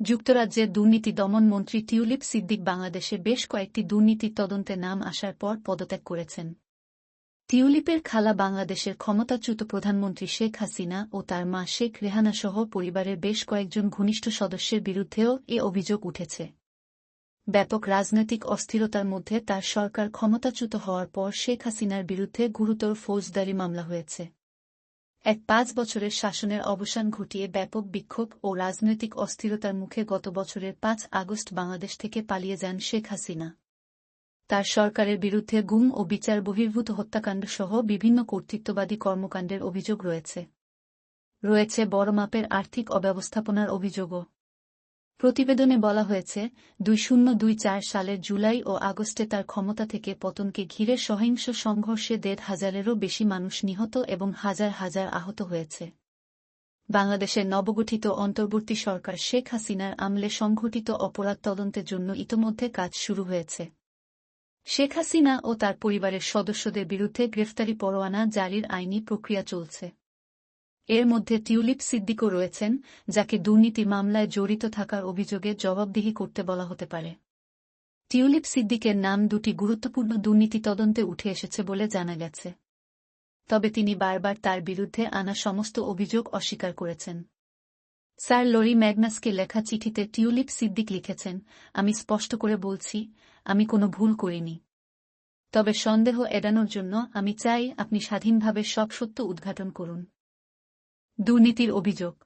যুক্তরাজ্যের দুর্নীতি দমন মন্ত্রী টিউলিপ সিদ্দিক বাংলাদেশে বেশ কয়েকটি দুর্নীতির তদন্তে নাম আসার পর পদত্যাগ করেছেন। টিউলিপের খালা বাংলাদেশের ক্ষমতাচ্যুত প্রধানমন্ত্রী শেখ হাসিনা ও তার মা শেখ রেহানাসহ পরিবারের বেশ কয়েকজন ঘনিষ্ঠ সদস্যের বিরুদ্ধেও এ অভিযোগ উঠেছে। ব্যাপক রাজনৈতিক অস্থিরতার মধ্যে তার সরকার ক্ষমতাচ্যুত হওয়ার পর শেখ হাসিনার বিরুদ্ধে গুরুতর ফৌজদারি মামলা হয়েছে। এক পাঁচ বছরের শাসনের অবসান ঘটিয়ে ব্যাপক বিক্ষোভ ও রাজনৈতিক অস্থিরতার মুখে গত বছরের পাঁচ আগস্ট বাংলাদেশ থেকে পালিয়ে যান শেখ হাসিনা। তার সরকারের বিরুদ্ধে গুম ও বিচার বহির্ভূত হত্যাকাণ্ড সহ বিভিন্ন কর্তৃত্ববাদী কর্মকাণ্ডের অভিযোগ রয়েছে। রয়েছে বড় মাপের আর্থিক অব্যবস্থাপনার অভিযোগও। প্রতিবেদনে বলা হয়েছে, দুই শূন্য দুই চার সালের জুলাই ও আগস্টে তার ক্ষমতা থেকে পতনকে ঘিরে সহিংস সংঘর্ষে দেড় হাজারেরও বেশি মানুষ নিহত এবং হাজার হাজার আহত হয়েছে। বাংলাদেশের নবগঠিত অন্তর্বর্তী সরকার শেখ হাসিনার আমলে সংঘটিত অপরাধ তদন্তের জন্য ইতোমধ্যে কাজ শুরু হয়েছে। শেখ হাসিনা ও তার পরিবারের সদস্যদের বিরুদ্ধে গ্রেফতারি পরোয়ানা জারির আইনি প্রক্রিয়া চলছে। এর মধ্যে টিউলিপ সিদ্দিকও রয়েছেন, যাকে দুর্নীতি মামলায় জড়িত থাকার অভিযোগে জবাবদিহি করতে বলা হতে পারে। টিউলিপ সিদ্দিকের নাম দুটি গুরুত্বপূর্ণ দুর্নীতি তদন্তে উঠে এসেছে বলে জানা গেছে। তবে তিনি বারবার তার বিরুদ্ধে আনা সমস্ত অভিযোগ অস্বীকার করেছেন। স্যার লরি ম্যাগনাসকে লেখা চিঠিতে টিউলিপ সিদ্দিক লিখেছেন, আমি স্পষ্ট করে বলছি, আমি কোনো ভুল করিনি। তবে সন্দেহ এড়ানোর জন্য আমি চাই আপনি স্বাধীনভাবে সব সত্য উদ্ঘাটন করুন। দুর্নীতির অভিযোগ।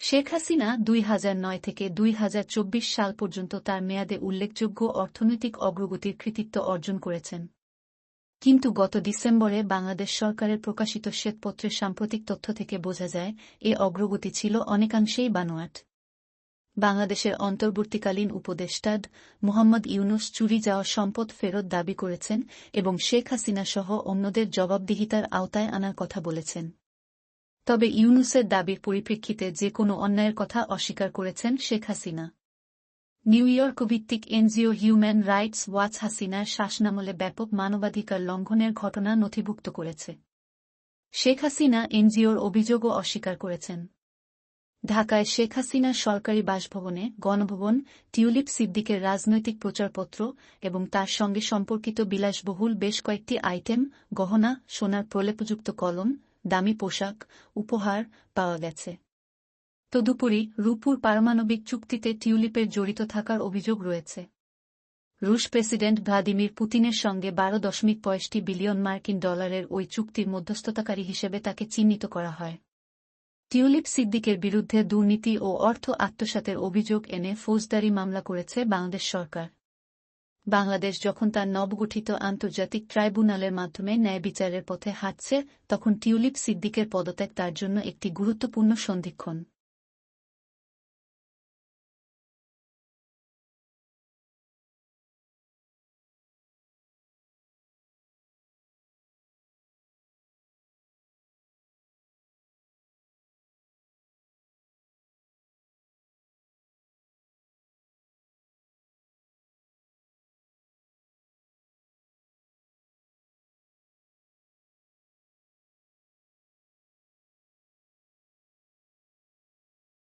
শেখ হাসিনা দুই থেকে দুই হাজার চব্বিশ সাল পর্যন্ত তার মেয়াদে উল্লেখযোগ্য অর্থনৈতিক অগ্রগতির কৃতিত্ব অর্জন করেছেন। কিন্তু গত ডিসেম্বরে বাংলাদেশ সরকারের প্রকাশিত শ্বেতপত্রের সাম্প্রতিক তথ্য থেকে বোঝা যায়, এ অগ্রগতি ছিল অনেকাংশেই বানোয়াট। বাংলাদেশের অন্তর্বর্তীকালীন উপদেষ্টাদ মোহাম্মদ ইউনুস চুরি যাওয়া সম্পদ ফেরত দাবি করেছেন এবং শেখ হাসিনা সহ অন্যদের জবাবদিহিতার আওতায় আনার কথা বলেছেন। তবে ইউনুসের দাবির পরিপ্রেক্ষিতে যে কোনো অন্যায়ের কথা অস্বীকার করেছেন শেখ হাসিনা। নিউ ইয়র্ক ভিত্তিক এনজিও হিউম্যান রাইটস ওয়াচ হাসিনার শাসনামলে ব্যাপক মানবাধিকার লঙ্ঘনের ঘটনা নথিভুক্ত করেছে। শেখ হাসিনা এনজিওর অভিযোগও অস্বীকার করেছেন। ঢাকায় শেখ হাসিনার সরকারি বাসভবনে গণভবন, টিউলিপ সিদ্দিকের রাজনৈতিক প্রচারপত্র এবং তার সঙ্গে সম্পর্কিত বিলাসবহুল বেশ কয়েকটি আইটেম, গহনা, সোনার প্রলেপযুক্ত কলম দামি পোশাক, উপহার পাওয়া গেছে। তদুপরি রূপুর পারমাণবিক চুক্তিতে টিউলিপের জড়িত থাকার অভিযোগ রয়েছে। রুশ প্রেসিডেন্ট ভ্লাদিমির পুতিনের সঙ্গে বারো দশমিক পয়সটি বিলিয়ন মার্কিন ডলারের ওই চুক্তির মধ্যস্থতাকারী হিসেবে তাকে চিহ্নিত করা হয়। টিউলিপ সিদ্দিকের বিরুদ্ধে দুর্নীতি ও অর্থ আত্মসাতের অভিযোগ এনে ফৌজদারি মামলা করেছে বাংলাদেশ সরকার। বাংলাদেশ যখন তার নবগঠিত আন্তর্জাতিক ট্রাইব্যুনালের মাধ্যমে ন্যায় বিচারের পথে হাঁটছে, তখন টিউলিপ সিদ্দিকের পদত্যাগ তার জন্য একটি গুরুত্বপূর্ণ সন্ধিক্ষণ।